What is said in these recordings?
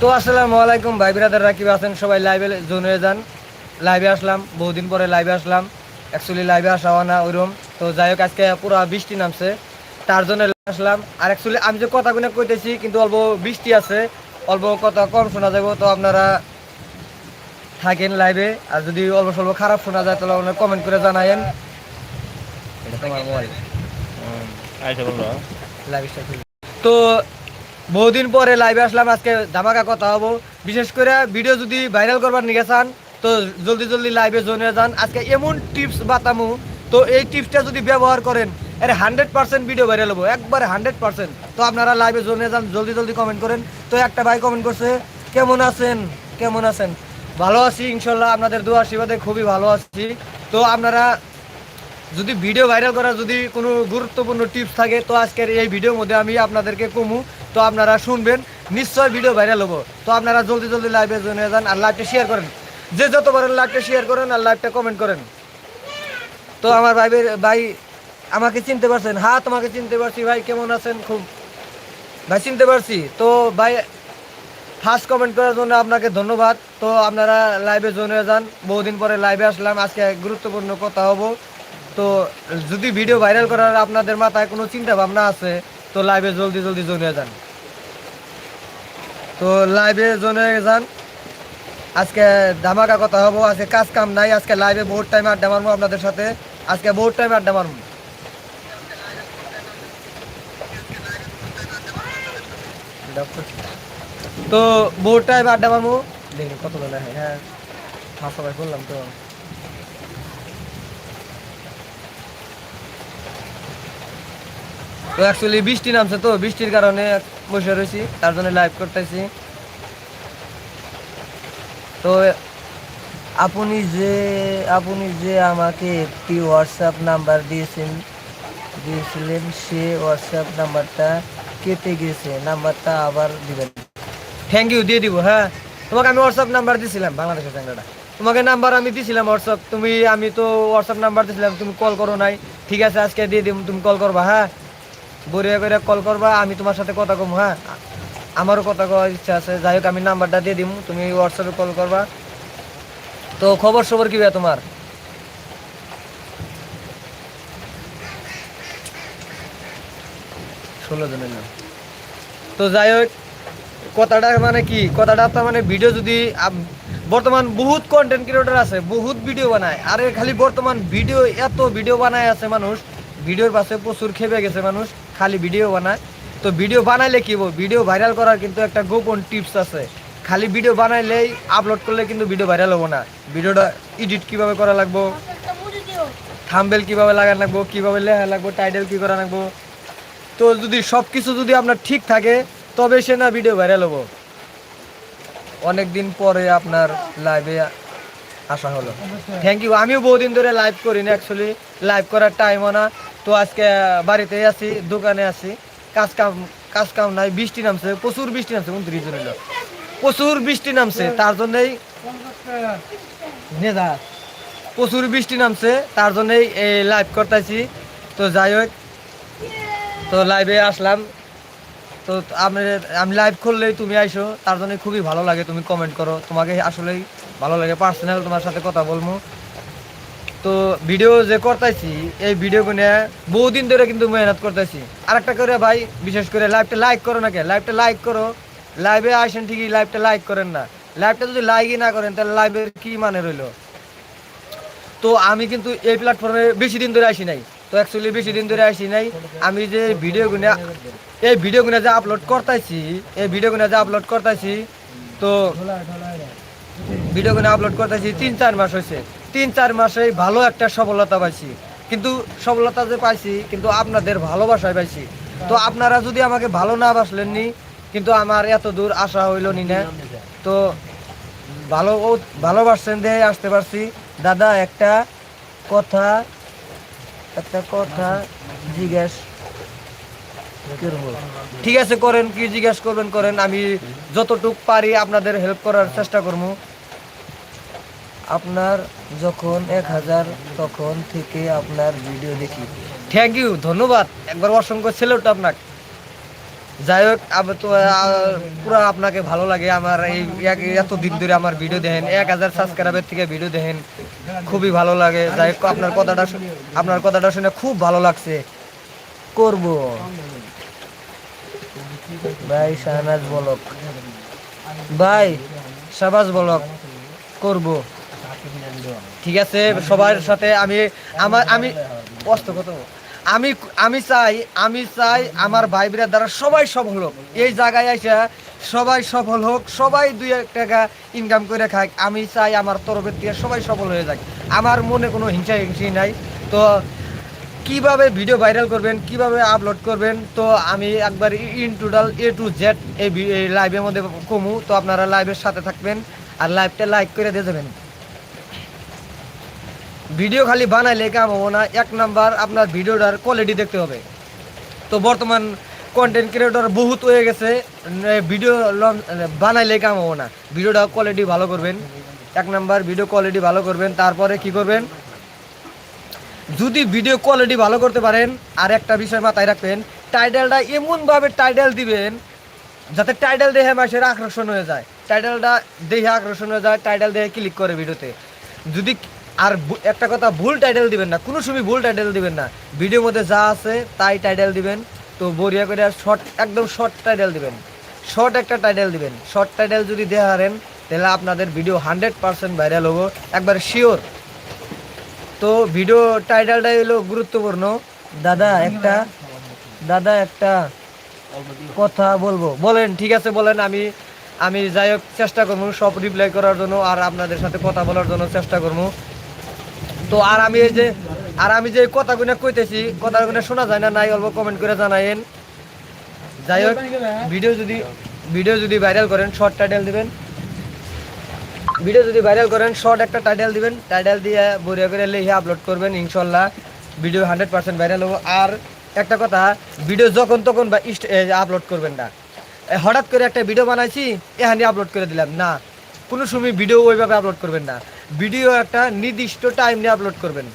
তো আসসালামু আলাইকুম ভাই বিরাদাররা কি আছেন? সবাই লাইভে জোনে যান। লাইভে আসলাম বহুদিন পরে লাইভে আসলাম। অ্যাকচুয়ালি লাইভে আসা হয় না ওইরকম তো যাই হোক আজকে পুরো বৃষ্টি নামছে। তার জন্য আসলাম। আর অ্যাকচুয়ালি আমি যে কথাগুলো কইতেছি কিন্তু অল্প বৃষ্টি আছে অল্প কথা কম শোনা যাব তো আপনারা থাকেন লাইভে আর যদি অল্প স্বল্প খারাপ শোনা যায় তাহলে আপনারা কমেন্ট করে জানায়েন। এটা তোমার মোবাইল লাইভ তো বহুদিন পরে লাইভে আসলাম, আজকে ধামাকা কথা হব। বিশেষ করে ভিডিও যদি ভাইরাল করবার নিয়ে চান, তো জলদি জলদি লাইভে জনে যান। আজকে এমন টিপস বাতামু তো এই টিপসটা যদি ব্যবহার করেন, এর হান্ড্রেড পার্সেন্ট ভিডিও ভাইরাল হব, একবারে হান্ড্রেড পার্সেন্ট তো আপনারা লাইভে জনে যান, জলদি জলদি কমেন্ট করেন। তো একটা ভাই কমেন্ট করছে, কেমন আছেন? কেমন আছেন? ভালো আছি, ইনশাল্লাহ, আপনাদের দু আশীর্বাদে খুবই ভালো আছি। তো আপনারা যদি ভিডিও ভাইরাল করার যদি কোনো গুরুত্বপূর্ণ টিপস থাকে, তো আজকের এই ভিডিওর মধ্যে আমি আপনাদেরকে কমু। তো আপনারা শুনবেন, নিশ্চয় ভিডিও ভাইরাল হব। তো আপনারা জলদি জলদি লাইভে হয়ে যান আর লাইভটা শেয়ার করেন। যে যত পারেন লাইভটা শেয়ার করেন আর লাইভটা কমেন্ট করেন। তো আমার ভাই ভাই আমাকে চিনতে পারছেন। হ্যাঁ তোমাকে চিনতে পারছি। ভাই, কেমন আছেন? খুব ভাই, চিনতে পারছি। তো ভাই ফার্স্ট কমেন্ট করার জন্য আপনাকে ধন্যবাদ। তো আপনারা লাইভে জয়েন হয়ে যান। বহুদিন পরে লাইভে আসলাম। আজকে গুরুত্বপূর্ণ কথা হব। তো যদি ভিডিও ভাইরাল করার আপনাদের মাথায় কোনো চিন্তা ভাবনা আছে তো লাইভে জলদি জলদি জয়েন যান। তো লাইভে জয়েন যান। আজকে ধামাকা কথা হব, আজকে কাজ কাম নাই, আজকে লাইভে বহুত টাইম আড্ডা মারবো আপনাদের সাথে। আজকে বহুত টাইম আড্ডা মারবো। তো বহুত টাইম আড্ডা মারবো। দেখি কত হয় হ্যাঁ হ্যাঁ সবাই বললাম তো। অ্যাকচুয়ালি বৃষ্টি নামছে তো, বৃষ্টির কারণে বসে রয়েছি, তার জন্য লাইভ করতেছি। তো আপনি যে আপনি যে আমাকে একটি হোয়াটসঅ্যাপ নাম্বার দিয়েছেন, দিয়েছিলেন, সে হোয়াটসঅ্যাপ নাম্বারটা কেটে গেছে নাম্বারটা আবার দিবেন। থ্যাংক ইউ দিয়ে দিব হ্যাঁ। তোমাকে আমি হোয়াটসঅ্যাপ নাম্বার দিয়েছিলাম বাংলাদেশের চ্যাংরাটা। তোমাকে নাম্বার আমি দিয়েছিলাম হোয়াটসঅ্যাপ তুমি, আমি তো হোয়াটসঅ্যাপ নাম্বার দিয়েছিলাম তুমি কল করো নাই। ঠিক আছে, আজকে দিয়ে দিব, তুমি কল করবা হ্যাঁ। বরিয়া করে কল করবা, আমি তোমার সাথে কথা কম হ্যাঁ? আমারও কথা কওয়ার ইচ্ছা আছে। যাই হোক, আমি নাম্বারটা দিয়ে দিব তুমি হোয়াটসঅ্যাপে কল করবা। তো খবর সবর কি ভাইয়া তোমার? ষোলো জনের নাম। তো যাই হোক, কথাটা মানে কি? কথাটা আপনার মানে ভিডিও যদি বর্তমান বহুত কন্টেন্ট ক্রিয়েটর আছে, বহুত ভিডিও বানায়, আরে খালি বর্তমান ভিডিও এত ভিডিও বানায় আছে মানুষ ভিডিওর পাশে প্রচুর খেপে গেছে মানুষ। খালি ভিডিও বানায়। তো ভিডিও বানাইলে কি ভিডিও ভাইরাল করার কিন্তু একটা গোপন টিপস আছে। খালি ভিডিও বানাইলেই আপলোড করলে কিন্তু ভিডিও ভাইরাল হব না। ভিডিওটা এডিট কীভাবে করা লাগবো? থাম্বেল কীভাবে লাগানো লাগবো? কীভাবে লেখা লাগবো? টাইটেল কি করা লাগবো? তো যদি সব কিছু যদি আপনার ঠিক থাকে তবে সে না ভিডিও ভাইরাল হব। অনেক দিন পরে আপনার লাইভে আসা হলো। থ্যাংক ইউ আমিও বহুদিন ধরে লাইভ করি না অ্যাকচুয়ালি লাইভ করার টাইমও না। তো আজকে বাড়িতে আছি, দোকানে আছি। কাজ কাম কাজ কাম নাই, বৃষ্টি নামছে, প্রচুর বৃষ্টি নামছে, উনত্রিশ জন হলো প্রচুর বৃষ্টি নামছে, তার জন্যই নেদা প্রচুর বৃষ্টি নামছে, তার জন্যই এই লাইভ করতেছি। তো যাই হোক, তো লাইভে আসলাম। তো আমি আমি লাইভ করলেই তুমি আইসো, তার জন্য খুবই ভালো লাগে, তুমি কমেন্ট করো। তোমাকে আসলেই ভালো লাগে পার্সোনাল তোমার সাথে কথা বলব। তো ভিডিও যে করতেছি এই ভিডিও গুনে বহুদিন ধরে কিন্তু মেহনত করতেছি আর একটা করে ভাই, বিশেষ করে লাইভটা লাইক করো না কে লাইভটা লাইক করো। লাইভে আসেন ঠিকই লাইভটা লাইক করেন না। লাইভটা যদি লাইকই না করেন, তাহলে লাইভের কি মানে রইল? তো আমি কিন্তু এই প্ল্যাটফর্মে বেশি দিন ধরে আসি নাই। তো অ্যাকচুয়ালি বেশি দিন ধরে আসি নাই। আমি যে ভিডিওগুলো এই ভিডিওগুলো যে আপলোড করতেছি এই ভিডিওগুলো যে আপলোড করতেছি তো ভিডিওগুলো আপলোড করতেছি তিন চার মাস হয়েছে তিন চার মাসেই ভালো একটা সফলতা পাইছি। কিন্তু সফলতা যে পাইছি, কিন্তু আপনাদের ভালোবাসায় পাইছি। তো আপনারা যদি আমাকে ভালো না বাসলেন বাসলেননি, কিন্তু আমার এত দূর আসা হইল নি না। তো ভালো ভালোবাসছেন দিয়ে আসতে পারছি। দাদা, একটা কথা একটা কথা জিজ্ঞেস ঠিক আছে, করেন, কি জিজ্ঞেস করবেন, করেন। আমি যতটুক পারি আপনাদের হেল্প করার চেষ্টা করব। আপনার যখন এক হাজার, তখন থেকে আপনার ভিডিও দেখি। থ্যাংক ইউ ধন্যবাদ। একবার অসংখ্য ছেলেটা আপনাকে। যাই হোক, আব- তো পুরো আপনাকে ভালো লাগে। আমার এই এত দিন ধরে আমার ভিডিও দেখেন। এক হাজার সাবস্ক্রাইবের থেকে ভিডিও দেখেন। খুবই ভালো লাগে। যাই হোক, আপনার কথাটা আপনার কথাটা শুনে খুব ভালো লাগছে। করব। ভাই, শাহনাজ বলক। ভাই, শাহবাজ বলক। করব। ঠিক আছে, সবার সাথে আমি, আমার, আমি কষ্ট কত? আমি আমি চাই আমি চাই আমার ভাই বোনের দ্বারা সবাই সফল হোক। এই জায়গায় এসে সবাই সফল হোক, সবাই দুই এক টাকা ইনকাম করে খাক। আমি চাই আমার তরফের থেকে সবাই সফল হয়ে যাক। আমার মনে কোনো হিংসা হিংসি নাই। তো কীভাবে ভিডিও ভাইরাল করবেন, কীভাবে আপলোড করবেন, তো আমি একবার in total A to Z এই লাইভের মধ্যে কমু। তো আপনারা লাইভের সাথে থাকবেন আর লাইভটা লাইক করে দিয়ে যাবেন। ভিডিও খালি বানাইলে কাম হব না। এক নাম্বার আপনার ভিডিওটার কোয়ালিটি দেখতে হবে। তো বর্তমান কন্টেন্ট ক্রিয়েটর বহুত হয়ে গেছে ভিডিও বানাইলে কাম হব না। ভিডিওটা কোয়ালিটি ভালো করবেন। এক নাম্বার ভিডিও কোয়ালিটি ভালো করবেন। তারপরে কি করবেন? যদি ভিডিও কোয়ালিটি ভালো করতে পারেন, আর একটা বিষয় মাথায় রাখবেন টাইটেলটা এমনভাবে টাইটেল দিবেন, যাতে টাইটেল দেখে মাসের আকর্ষণ হয়ে যায়। টাইটেলটা দেখে আকর্ষণ হয়ে যায় টাইটেল দেখে ক্লিক করে ভিডিওতে যদি আর একটা কথা, ভুল টাইটেল দিবেন না। কোনো সময় ভুল টাইটেল দিবেন না। ভিডিওর মধ্যে যা আছে, তাই টাইটেল দিবেন। তো বরিয়া করে শর্ট একদম শর্ট টাইটেল দিবেন। শর্ট একটা টাইটেল দিবেন। শর্ট টাইটেল যদি দেওয়া হারেন, তাহলে আপনাদের ভিডিও হান্ড্রেড পার্সেন্ট ভাইরাল হব। একবার শিওর তো ভিডিও টাইটেলটা হলো গুরুত্বপূর্ণ। দাদা একটা দাদা একটা কথা বলব। বলেন, ঠিক আছে, বলেন। আমি আমি যাই হোক, চেষ্টা করব সব রিপ্লাই করার জন্য আর আপনাদের সাথে কথা বলার জন্য চেষ্টা করব। তো আর আমি এই যে, আর আমি যে কথাগুলো কইতেছি, কথাগুলো শোনা যায় না, নাই অল্প কমেন্ট করে জানাইন যাই হোক ভিডিও যদি ভিডিও যদি ভাইরাল করেন শর্ট টাইটেল দিবেন। ভিডিও যদি ভাইরাল করেন শর্ট একটা টাইটেল দিবেন। টাইটেল দিয়ে বড়িয়া করে লিখে আপলোড করবেন, ইনশাল্লাহ। ভিডিও হান্ড্রেড পার্সেন্ট ভাইরাল হব। আর একটা কথা ভিডিও যখন তখন বা আপলোড করবেন না। হঠাৎ করে একটা ভিডিও বানাইছি এখানে আপলোড করে দিলাম। না কোনো সময় ভিডিও ওইভাবে আপলোড করবেন না। ভিডিও একটা নির্দিষ্ট টাইম নিয়ে আপলোড করবেন।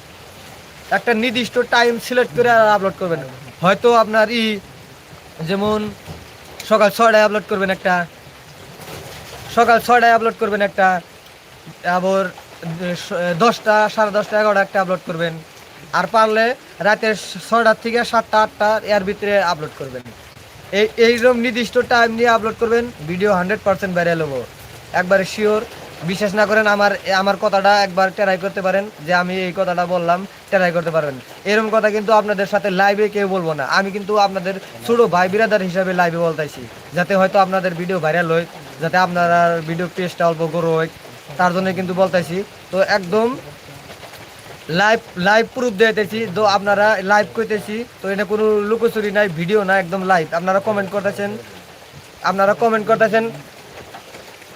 একটা নির্দিষ্ট টাইম সিলেক্ট করে আপলোড করবেন। হয়তো আপনার ই যেমন সকাল ছয়টায় আপলোড করবেন একটা, সকাল ছয়টায় আপলোড করবেন একটা, আবার দশটা, সাড়ে দশটা এগারোটা একটা আপলোড করবেন। আর পারলে রাতের ছয়টার থেকে সাতটা, আটটা এর ভিতরে আপলোড করবেন। এই, এইরকম নির্দিষ্ট টাইম নিয়ে আপলোড করবেন ভিডিও হান্ড্রেড পার্সেন্ট ভাইরাল হব। একবারে শিওর বিশ্বাস না করেন আমার আমার কথাটা একবার ট্রাই করতে পারেন, যে আমি এই কথাটা বললাম ট্রাই করতে পারবেন। এরকম কথা কিন্তু আপনাদের সাথে লাইভে কেউ বলব না। আমি কিন্তু আপনাদের ছোট ভাই বিরাদার হিসাবে লাইভে বলতেছি, যাতে হয়তো আপনাদের ভিডিও ভাইরাল হয়, যাতে আপনার ভিডিও পেজটা অল্প গ্রো হয়। তার জন্য কিন্তু বলতেছি, তো একদম লাইভ লাইভ প্রুফ দিতেছি। তো আপনারা লাইভ করতেছি তো এটা কোনো লুকোচুরি নাই ভিডিও না একদম লাইভ আপনারা কমেন্ট করতেছেন, আপনারা কমেন্ট করতেছেন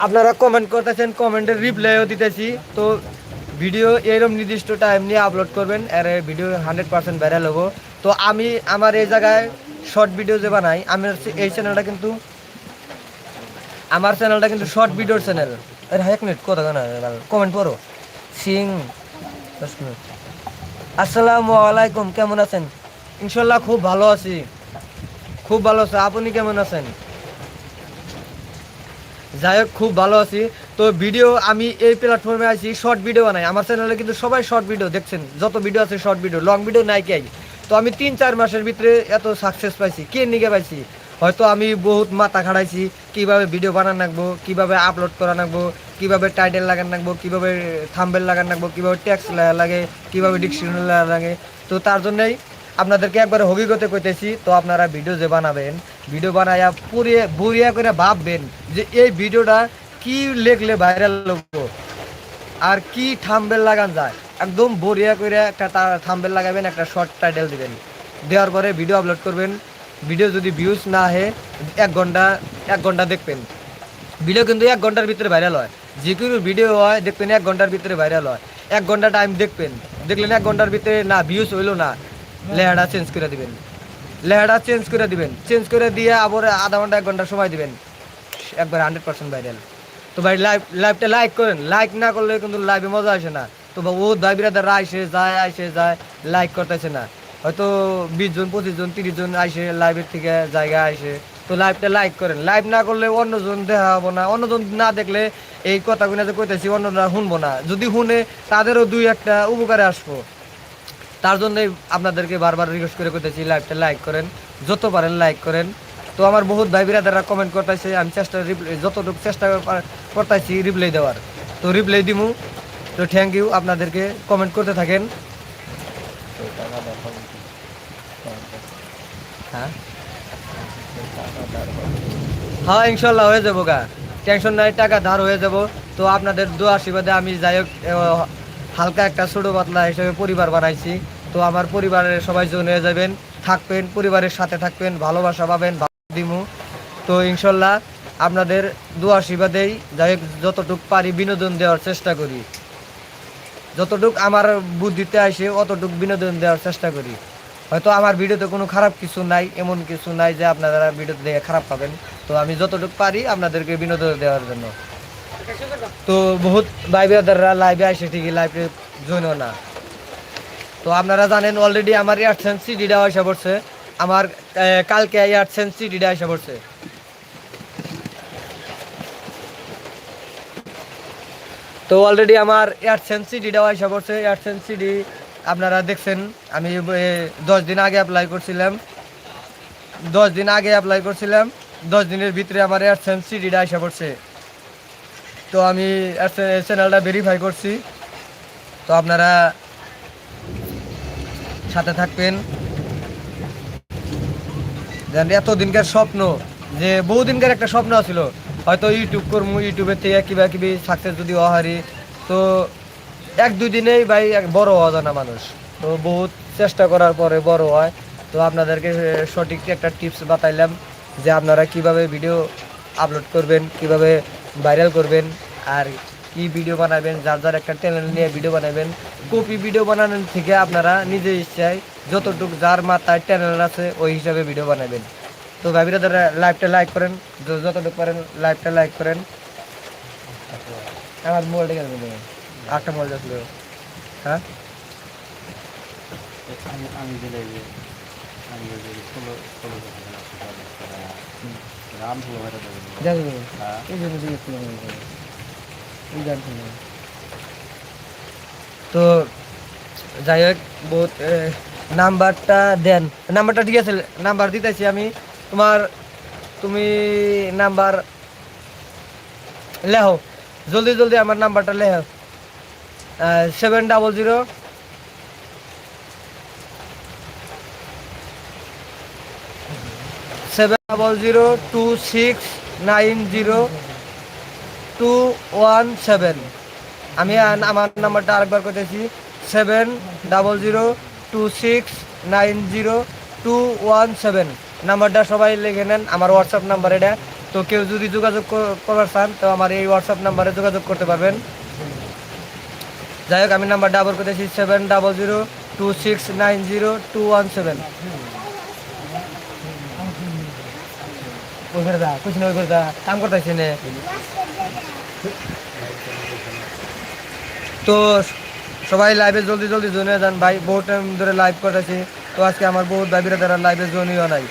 আপনারা কমেন্ট করতেছেন কমেন্টের রিপ্লাইও দিতেছি। তো ভিডিও এরকম নির্দিষ্ট টাইম নিয়ে আপলোড করবেন, আর ভিডিও হান্ড্রেড পার্সেন্ট ভাইরাল হব। তো আমি আমার এই জায়গায় শর্ট ভিডিও যে বানাই। আমার এই চ্যানেলটা কিন্তু, আমার চ্যানেলটা কিন্তু শর্ট ভিডিওর চ্যানেল আরে এক মিনিট কথা না কমেন্ট করো সিং, দশ মিনিট আসসালামু আলাইকুম, কেমন আছেন? ইনশাল্লাহ খুব ভালো আছি। খুব ভালো আছে। আপনি কেমন আছেন? যাই হোক, খুব ভালো আছি। তো ভিডিও আমি এই প্ল্যাটফর্মে আছি শর্ট ভিডিও বানাই। আমার চ্যানেলে কিন্তু সবাই শর্ট ভিডিও দেখছেন। যত ভিডিও আছে শর্ট ভিডিও লং ভিডিও নাই কে তো আমি তিন চার মাসের ভিতরে এত সাকসেস পাইছি। কে নিকে পাইছি? হয়তো আমি বহুত মাথা খাড়াইছি, কীভাবে ভিডিও বানান রাখব কীভাবে আপলোড করা রাখব কীভাবে টাইটেল লাগান রাখব কীভাবে থাম্বেল লাগান রাখব কীভাবে ট্যাক্স লাগে, কীভাবে ডিকশনারি লাগে। তো তার জন্যই আপনাদেরকে একবার অভিজ্ঞতা কইতেছি, তো আপনারা ভিডিও যে বানাবেন ভিডিও বানাইয়া পুরিয়ে বুড়িয়া করে ভাববেন যে এই ভিডিওটা কি লেখলে ভাইরাল হব, আর কি থাম্বেল লাগান যায়। একদম বড়িয়া করে একটা থাম্বেল লাগাবেন, একটা শর্ট টাইটেল দিবেন। দেওয়ার পরে ভিডিও আপলোড করবেন। ভিডিও যদি ভিউজ না আহে এক ঘণ্টা এক ঘণ্টা দেখবেন। ভিডিও কিন্তু এক ঘণ্টার ভিতরে ভাইরাল হয়। যে কোনো ভিডিও হয়, দেখবেন এক ঘণ্টার ভিতরে ভাইরাল হয়। এক ঘণ্টা টাইম দেখবেন। দেখলেন এক ঘণ্টার ভিতরে না ভিউজ হইল না। লেহাটা চেঞ্জ করে দিবেন। লেহাটা চেঞ্জ করে দিবেন। চেঞ্জ করে দিয়ে আবার আধা ঘণ্টা, এক ঘণ্টা সময় দিবেন। একবার হান্ড্রেড পার্সেন্ট ভাইরাল তো ভাই লাইভ লাইভটা লাইক করেন। লাইক না করলে কিন্তু লাইভে মজা আসে না। তো ও ভাই বিরাদাররা আইসে যায় আইসে যায় লাইক করতেছে না। হয়তো বিশ জন, পঁচিশ জন, তিরিশ জন আইসে লাইভের থেকে জায়গা আইসে তো লাইভটা লাইক করেন। লাইভ না করলে অন্যজন দেখা হব না। অন্যজন না দেখলে এই কথাগুলো যে কইতেছি, অন্যরা শুনব না। যদি শুনে তাদেরও দুই একটা উপকারে আসব। তার জন্যই আপনাদেরকে বারবার রিকোয়েস্ট করে করতেছি লাইভটা লাইক করেন যত পারেন লাইক করেন। তো আমার বহুত ভাই বিরাদাররা কমেন্ট করতেছে, আমি চেষ্টা রিপ্লাই যতটুকু চেষ্টা করতেছি রিপ্লাই দেওয়ার। তো রিপ্লাই দিমু। তো থ্যাংক ইউ আপনাদেরকে কমেন্ট করতে থাকেন? হ্যাঁ? হ্যাঁ ইনশাল্লাহ হয়ে যাব গা। টেনশন নাই, টাকা ধার হয়ে যাব। তো আপনাদের দু আশীর্বাদে আমি যাই হোক হালকা একটা ছোটো পাতলা হিসেবে পরিবার বানাইছি। তো আমার পরিবারের সবাই জন যাবেন, থাকবেন, পরিবারের সাথে থাকবেন, ভালোবাসা পাবেন দিমু। তো ইনশাল্লাহ আপনাদের দোয়া আশীর্বাদেই যাই যতটুক পারি বিনোদন দেওয়ার চেষ্টা করি। যতটুক আমার বুদ্ধিতে আসে, অতটুক বিনোদন দেওয়ার চেষ্টা করি। হয়তো আমার ভিডিওতে কোনো খারাপ কিছু নাই, এমন কিছু নাই যে আপনারা ভিডিওতে দেখে খারাপ পাবেন। তো আমি যতটুকু পারি আপনাদেরকে বিনোদন দেওয়ার জন্য। তো বহুত ভাই ব্রাদাররা লাইভে আসে ঠিকই লাইভে জৈন না। তো আপনারা জানেন অলরেডি আমার এয়ারসেন্স সিডিটা আসা পড়ছে। আমার কালকে এয়ারসেন্স সিডিটা আসা পড়ছে। তো অলরেডি আমার এয়ারসেন্স সিডিটাও আসা পড়ছে। এয়ারসেন্স সিডি আপনারা দেখছেন, আমি দশ দিন আগে অ্যাপ্লাই করছিলাম। দশ দিন আগে অ্যাপ্লাই করছিলাম। দশ দিনের ভিতরে আমার এয়ারসেন্স সিডিটা আসা পড়ছে। তো আমি চ্যানেলটা ভেরিফাই করছি। তো আপনারা সাথে থাকবেন। এতদিনকার স্বপ্ন, যে বহুদিনকার একটা স্বপ্ন ছিল হয়তো ইউটিউব করব ইউটিউবের থেকে কিবা কিবি সাকসেস যদি হারি তো এক, দুই দিনেই ভাই এক বড় হওয়া মানুষ। তো বহুত চেষ্টা করার পরে বড় হয়। তো আপনাদেরকে সঠিক একটা টিপস বাতাইলাম, যে আপনারা কীভাবে ভিডিও আপলোড করবেন, কীভাবে ভাইরাল করবেন আর কি ভিডিও বানাবেন, যার যার একটা চ্যানেল নিয়ে ভিডিও বানাবেন, কপি ভিডিও বানানোর থেকে আপনারা নিজে ইচ্ছায় যতটুকু যার মাথায় চ্যানেল আছে, ওই হিসাবে ভিডিও বানাবেন। তো ভাবিরা যারা লাইভটা লাইক করেন যতটুকু পারেন লাইভটা লাইক করেন। আমার মোবাইলটা কেন আটটা মোবাইল আসলো হ্যাঁ? আমি আমি দিলে যে আমি যে ষোলো ষোলো রাম ষোলো হাজার টাকা দিবো। যাবে হ্যাঁ এই জন্য জিজ্ঞেস করলাম এই জানছি না। তো যাই হোক বহুত নাম্বারটা দেন। নাম্বারটা ঠিক আছে নাম্বার দিতেছি আমি। তোমার তুমি নাম্বার লেহো। জলদি জলদি আমার নাম্বারটা লেহো। Seven double zero seven double zero two six nine zero two one seven আমি আমার নাম্বারটা আরেকবার করতেছি। Seven double zero two six nine zero two one seven নাম্বারটা সবাই লিখে নেন, আমার হোয়াটসঅ্যাপ নাম্বার এটা। তো কেউ যদি যোগাযোগ কর- করবার চান, তো আমার এই হোয়াটসঅ্যাপ নাম্বারে যোগাযোগ করতে পারবেন। যাই হোক, আমি নাম্বারটা আবার করতেছি seven double zero two six nine zero two one seven ওই না ওই ঘরে যা, কাম করতেছি তো সবাই লাইভে জলদি জলদি হয়ে যান। ভাই, বহুত টাইম ধরে লাইভ করতেছি। তো আজকে আমার বহুত ভাবিরা তারা লাইভে জয়েনইও নাই।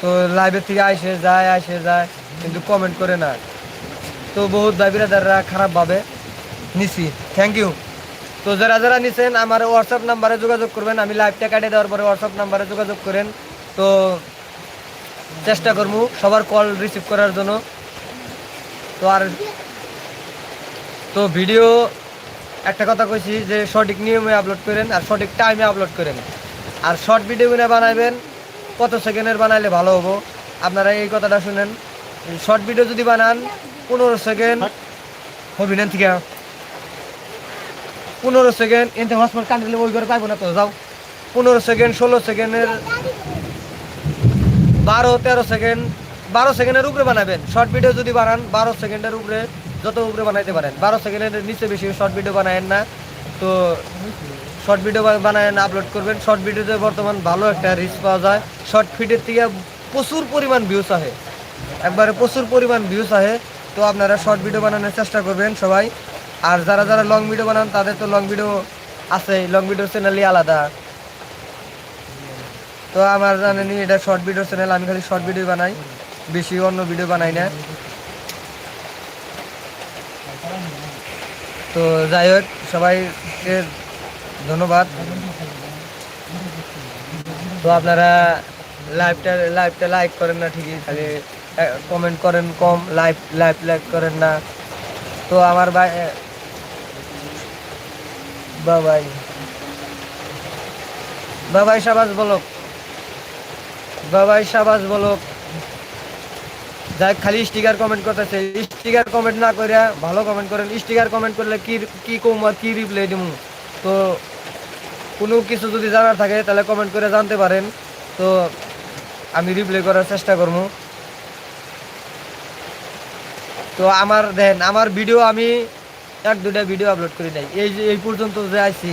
তো লাইভের থেকে আইসে যায় আইসে যায়, কিন্তু কমেন্ট করে না। তো বহুত ভাবিরা তারা খারাপভাবে নিছি। থ্যাংক ইউ তো যারা যারা নিছেন, আমার হোয়াটসঅ্যাপ নাম্বারে যোগাযোগ করবেন। আমি লাইভটা কাটিয়ে দেওয়ার পরে হোয়াটসঅ্যাপ নাম্বারে যোগাযোগ করেন। তো চেষ্টা করব সবার কল রিসিভ করার জন্য। তো আর তো ভিডিও একটা কথা কইছি যে সঠিক নিয়মে আপলোড করেন আর সঠিক টাইমে আপলোড করেন। আর শর্ট ভিডিও ভিডিওগুলো বানাবেন কত সেকেন্ডের বানাইলে ভালো হব? আপনারা এই কথাটা শুনেন। শর্ট ভিডিও যদি বানান, পনেরো সেকেন্ড হবি না পনেরো সেকেন্ড এনতে হসপিটাল কান্দিলে ওই করে পাইবো না তো, যাও। পনেরো সেকেন্ড ষোলো সেকেন্ডের বারো, তেরো সেকেন্ড বারো সেকেন্ডের উপরে বানাবেন। শর্ট ভিডিও যদি বানান, বারো সেকেন্ডের উপরে যত উপরে বানাইতে পারেন। বারো সেকেন্ডের নিচে বেশি শর্ট ভিডিও বানায়েন না। তো শর্ট ভিডিও বানায়েন আপলোড করবেন। শর্ট ভিডিওতে বর্তমান ভালো একটা রিচ পাওয়া যায়। শর্ট ফিডের থেকে প্রচুর পরিমাণ ভিউস আহে একবারে প্রচুর পরিমাণ ভিউস আহে তো আপনারা শর্ট ভিডিও বানানোর চেষ্টা করবেন সবাই। আর যারা যারা লং ভিডিও বানান, তাদের তো লং ভিডিও আছে লং ভিডিও চ্যানেলই আলাদা। তো আমার জানেনি এটা শর্ট ভিডিও চ্যানেল আমি খালি শর্ট ভিডিও বানাই। বেশি অন্য ভিডিও বানাই না। তো যাই হোক, সবাইকে ধন্যবাদ। তো আপনারা লাইভটা লাইভটা লাইক করেন না ঠিকই, খালি কমেন্ট করেন কম লাইভ লাইভ লাইক করেন না। তো আমার ভাই বাবাই। বাবাই সাবাস বলক। বাবাই সাবাস বলক যাই খালি স্টিকার কমেন্ট করতেছে। স্টিকার কমেন্ট না করে ভালো কমেন্ট করেন। স্টিকার কমেন্ট করলে কি কি কম কি রিপ্লাই দিব তো কোনো কিছু যদি জানার থাকে, তাহলে কমেন্ট করে জানতে পারেন। তো আমি রিপ্লাই করার চেষ্টা করব তো আমার দেন আমার ভিডিও আমি এক দুটা ভিডিও আপলোড করি নাই। এই এই পর্যন্ত যে আইছি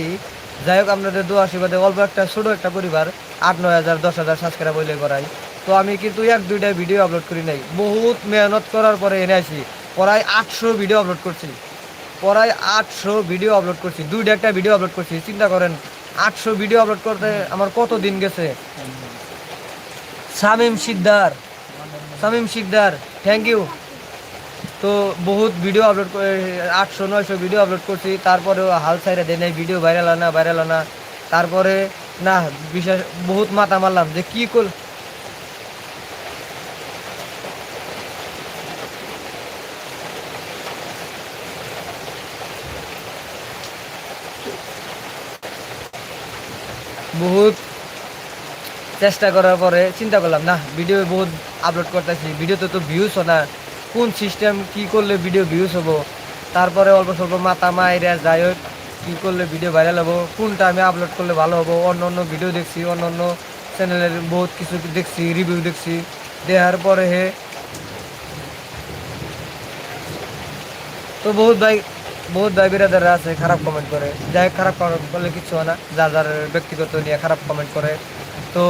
যাই হোক, আপনাদের দু আশীর্বাদে অল্প একটা, ছোট একটা পরিবার আট, নয় হাজার, দশ হাজার সাবস্ক্রাইব হইলে করাই। তো আমি কিন্তু এক দুইটা ভিডিও আপলোড করি নাই। বহুত মেহনত করার পরে এনে আছি প্রায় আটশো ভিডিও আপলোড করছি। প্রায় আটশো ভিডিও আপলোড করছি। দুইটা একটা ভিডিও আপলোড করছি। চিন্তা করেন, আটশো ভিডিও আপলোড করতে আমার কত দিন গেছে? শামিম শিকদার। শামিম শিকদার থ্যাংক ইউ তো বহুত ভিডিও আপলোড করে, আটশো, নয়শো ভিডিও আপলোড করছি। তারপরেও হাল সাইডে দেয় নাই ভিডিও ভাইরাল না ভাইরাল না। তারপরে, না, বিশেষ বহুত মাথা মারলাম যে কি কর বহুত চেষ্টা করার পরে চিন্তা করলাম, না ভিডিও বহুত আপলোড করতেছি ভিডিওতে তো ভিউজ না। কোন সিস্টেম কি করলে ভিডিও ভিউজ হব? তারপরে অল্প স্বল্প মাথা মাইরা যাই হোক, কী করলে ভিডিও ভাইরাল হব? কোন টাইমে আপলোড করলে ভালো হব? অন্য অন্য ভিডিও দেখছি, অন্য অন্য চ্যানেলের বহুত কিছু দেখছি রিভিউ দেখছি। দেখার পরে হে তো বহুত ভাই বহুত ভাই বিরাদাররা আছে, খারাপ কমেন্ট করে। যাই খারাপ কমেন্ট করলে কিছু হয় না। যার যার ব্যক্তিগত নিয়ে খারাপ কমেন্ট করে। তো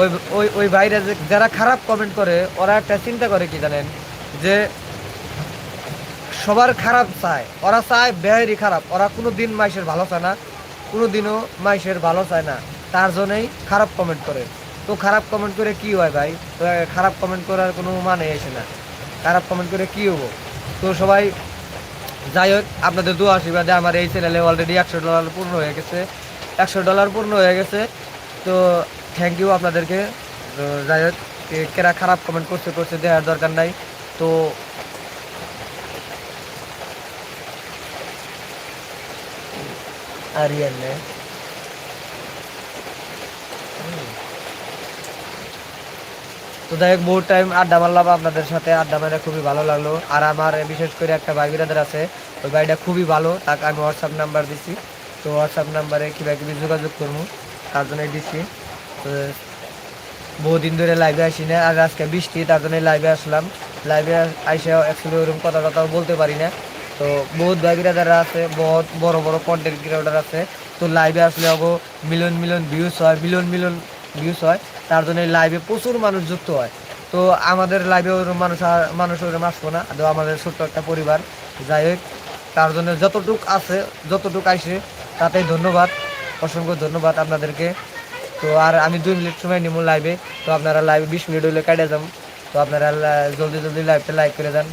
ওই ওই ওই ভাইরা যারা খারাপ কমেন্ট করে, ওরা একটা চিন্তা করে কি জানেন? যে সবার খারাপ চায়, ওরা চায় বেহারি খারাপ। ওরা কোনো দিন মাইসের ভালো চায় না কোনো দিনও মাইসের ভালো চায় না। তার জন্যই খারাপ কমেন্ট করে। তো খারাপ কমেন্ট করে কি হয় ভাই? তো খারাপ কমেন্ট করার কোনো মানে এসে না। খারাপ কমেন্ট করে কি হব? তো সবাই যাই হোক, আপনাদের দু আশীর্বাদে আমার এই চ্যানেলে অলরেডি একশো ডলার পূর্ণ হয়ে গেছে। একশো ডলার পূর্ণ হয়ে গেছে। তো থ্যাংক ইউ আপনাদেরকে। যাই হোক কেরা খারাপ কমেন্ট করছে করছে দেওয়ার দরকার নাই। তো আরিয়ান তো যাই হোক, বহুত টাইম আড্ডা মারলাম আপনাদের সাথে। আড্ডা মারে খুবই ভালো লাগল। আর আমার বিশেষ করে একটা ভাই আছে। ওই ভাইটা খুবই ভালো। তাকে আমি হোয়াটসঅ্যাপ নাম্বার দিছি। তো হোয়াটসঅ্যাপ নাম্বারে কিবা কিবি যোগাযোগ করব। তার জন্যই দিছি। তো বহুদিন ধরে লাইভে আসি না। আর আজকে বৃষ্টি, তার জন্য লাইভে আসলাম। লাইভে আইসে অ্যাকচুয়ালি ওরকম কথা টথাও বলতে পারি না। তো বহুত ভাই বিরাদাররা আছে, বহুত বড় বড় কন্টেন্ট ক্রিয়েটার আছে, তো লাইভে আসলে অগো মিলিয়ন মিলিয়ন ভিউজ হয় মিলিয়ন মিলিয়ন ভিউজ হয়, তার জন্য লাইভে প্রচুর মানুষ যুক্ত হয়। তো আমাদের লাইভে ওরকম মানুষ মানুষ ওরকম আসব না তো আমাদের ছোট্ট একটা পরিবার। যাই হোক, তার জন্য যতটুক আছে, যতটুক আইসে, তাতেই ধন্যবাদ, অসংখ্য ধন্যবাদ আপনাদেরকে। তো আর আমি দুই মিনিট সময় নিব লাইভে তো আপনারা লাইভে বিশ মিনিট হলে কাটে যান তো আপনারা জলদি জলদি লাইভটা লাইক করে দেন।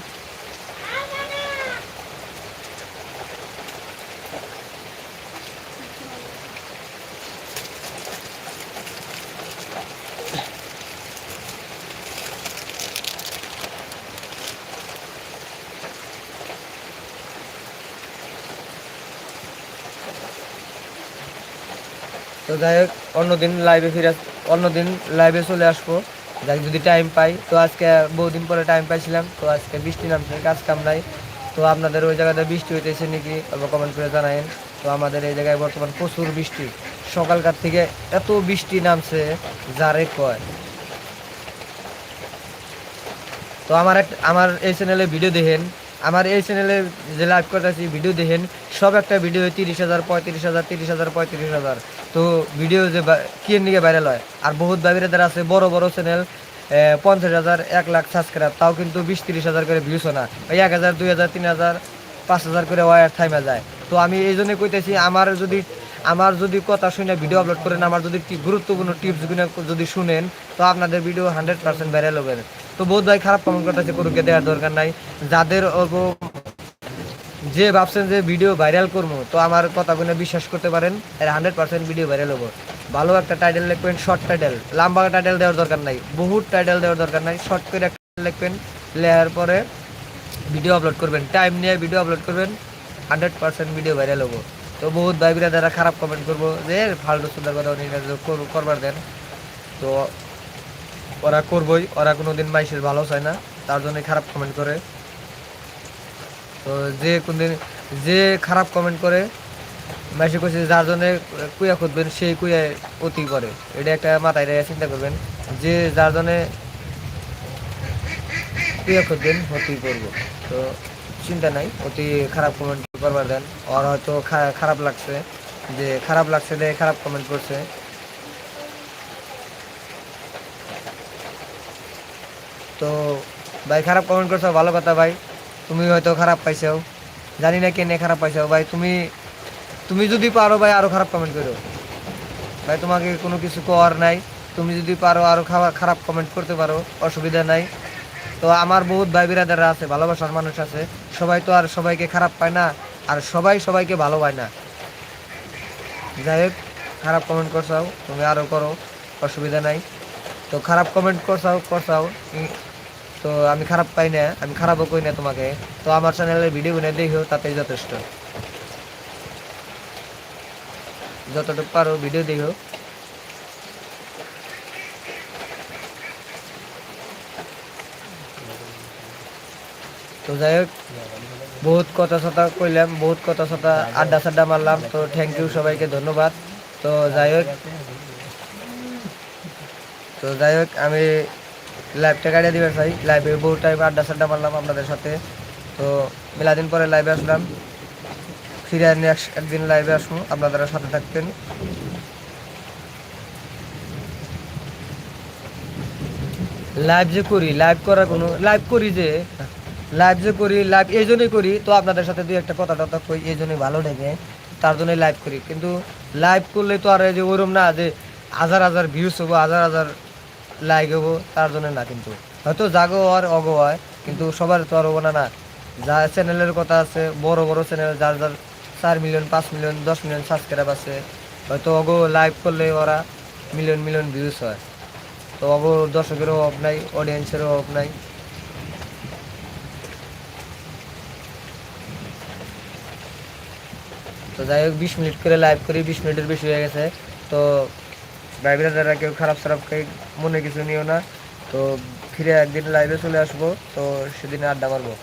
তো যাই হোক, অন্যদিন লাইভে ফিরে অন্যদিন লাইভে চলে আসব। যাই যদি টাইম পাই, তো আজকে বহুদিন পরে টাইম পাইছিলাম, তো আজকে বৃষ্টি নামছে কাজ কাম নাই তো আপনাদের ওই জায়গাতে বৃষ্টি হইতেছে নাকি আবার কমেন্ট করে জানায়েন। তো আমাদের এই জায়গায় বর্তমান প্রচুর বৃষ্টি। সকালকার থেকে এত বৃষ্টি নামছে, যারে কয়। তো আমার এক আমার এই চ্যানেলে ভিডিও দেখেন আমার এই চ্যানেলে যে লাইভ করতেছি ভিডিও দেখেন, সব একটা ভিডিও তিরিশ হাজার, পঁয়ত্রিশ হাজার, তিরিশ হাজার, পঁয়ত্রিশ হাজার। তো ভিডিও যে কি নিকে ভাইরাল হয়? আর বহুত ভাবিরাদের আছে, বড় বড় চ্যানেল পঞ্চাশ হাজার, এক লাখ সাবস্ক্রাইব তাও কিন্তু বিশ, তিরিশ হাজার করে ভিউস না। ওই এক হাজার, দুই হাজার, তিন হাজার, পাঁচ হাজার করে ওয়ার থাইমা যায়। তো আমি এই জন্য কইতেছি, আমার যদি আমার যদি কথা শুনে ভিডিও আপলোড করেন, আমার যদি গুরুত্বপূর্ণ টিপস যদি শুনেন, তো আপনাদের ভিডিও হান্ড্রেড পার্সেন্ট ভাইরাল হবে। তো বহুত ভাই খারাপ কমেন্ট করতেছে করুকে দেওয়ার দরকার নাই। যাদের অল্প যে ভাবছেন যে ভিডিও ভাইরাল করব, তো আমার কথাগুলো বিশ্বাস করতে পারেন, এর হান্ড্রেড পার্সেন্ট ভিডিও ভাইরাল হব। ভালো একটা টাইটেল লিখবেন শর্ট টাইটেল লম্বা টাইটেল দেওয়ার দরকার নাই, বহুত টাইটেল দেওয়ার দরকার নাই শর্ট করে একটা লিখবেন লেয়ার পরে ভিডিও আপলোড করবেন। টাইম নিয়ে ভিডিও আপলোড করবেন হান্ড্রেড পার্সেন্ট ভিডিও ভাইরাল হব। তো বহুত ভাই যারা খারাপ কমেন্ট করব, যে ফালতু সুন্দর কথা উনি করবার দেন। তো ওরা করবই, ওরা কোনোদিন মাইসের ভালো চায় না, তার জন্য খারাপ কমেন্ট করে। তো যে কোনদিন, যে খারাপ কমেন্ট করে মাসে কইছে যার জন্য কুয়া খুঁজবেন, সেই কুয়া অতি করে। এটা একটা মাথায় রেখে চিন্তা করবেন, যে যার জন্য কুয়া খুঁজবেন, অতি করব। তো চিন্তা নাই, অতি খারাপ কমেন্ট করবার দেন। ওর হয়তো খারাপ লাগছে, যে খারাপ লাগছে দেখে খারাপ কমেন্ট করছে। তো ভাই, খারাপ কমেন্ট করছ, ভালো কথা ভাই। তুমি হয়তো খারাপ পাইছো। জানি না কেনে খারাপ পাইছো। ভাই, তুমি তুমি যদি পারো ভাই, আরও খারাপ কমেন্ট করো। ভাই, তোমাকে কোনো কিছু করার নাই। তুমি যদি পারো, আরও খারাপ খারাপ কমেন্ট করতে পারো, অসুবিধা নাই। তো আমার বহুত ভাই বিরাদাররা আছে, ভালোবাসার মানুষ আছে। সবাই তো আর সবাইকে খারাপ পায় না। আর সবাই সবাইকে ভালো পায় না। যাই হোক, খারাপ কমেন্ট করছাও তুমি আরও করো, অসুবিধা নাই। তো খারাপ কমেন্ট করছাও করছাও তো আমি খারাপ পাই না, আমি খারাপও কই না তোমাকে। তো আমার চ্যানেলের ভিডিও গুলো দেখো তাতেই যথেষ্ট। যতটুকু পারো ভিডিও দেখো তো যাই হোক বহুত কথা সথা কইলাম, বহুত কথা সথা আড্ডা সাড্ডা মারলাম, তো থ্যাংক ইউ সবাইকে ধন্যবাদ। তো যাই হোক, তো যাই হোক, আমি লাইভটা কাটিয়ে দিবে চাই। লাইভে বহু টাইম আড্ডা সাড্ডা মারলাম আপনাদের সাথে। তো মেলাদিন পরে লাইভে আসলাম। ফিরে আনি একদিন লাইভে আসব। আপনারা সাথে থাকতেন লাইভ যে করি লাইভ করার কোনো লাইভ করি যে লাইভ যে করি লাইভ এই জন্যই করি, তো আপনাদের সাথে দুই একটা কথা টথা কই, এই জন্যই ভালো লেগে, তার জন্যই লাইভ করি। কিন্তু লাইভ করলে তো আর যে ওরম না যে হাজার হাজার ভিউস হব, হাজার হাজার লাইক হব, তার জন্য না কিন্তু। হয়তো জাগো আর অগো হয়, কিন্তু সবার তো আর হব না না। যা চ্যানেলের কথা আছে, বড় বড় চ্যানেল যার যার চার মিলিয়ন পাঁচ মিলিয়ন দশ মিলিয়ন সাবস্ক্রাইব আছে, হয়তো অগো লাইভ করলে ওরা মিলিয়ন মিলিয়ন ভিউস হয়। তো অগো দর্শকেরও অভাব নাই অডিয়েন্সেরও অভাব নাই। তো যাই হোক, বিশ মিনিট করে লাইভ করি, বিশ মিনিটের বেশি হয়ে গেছে। তো ভাইবিরা যারা কেউ খারাপ সারাপ খাই মনে কিছু নিও না। তো ফিরে একদিন লাইভে চলে আসব, তো সেদিন আড্ডা মারবো।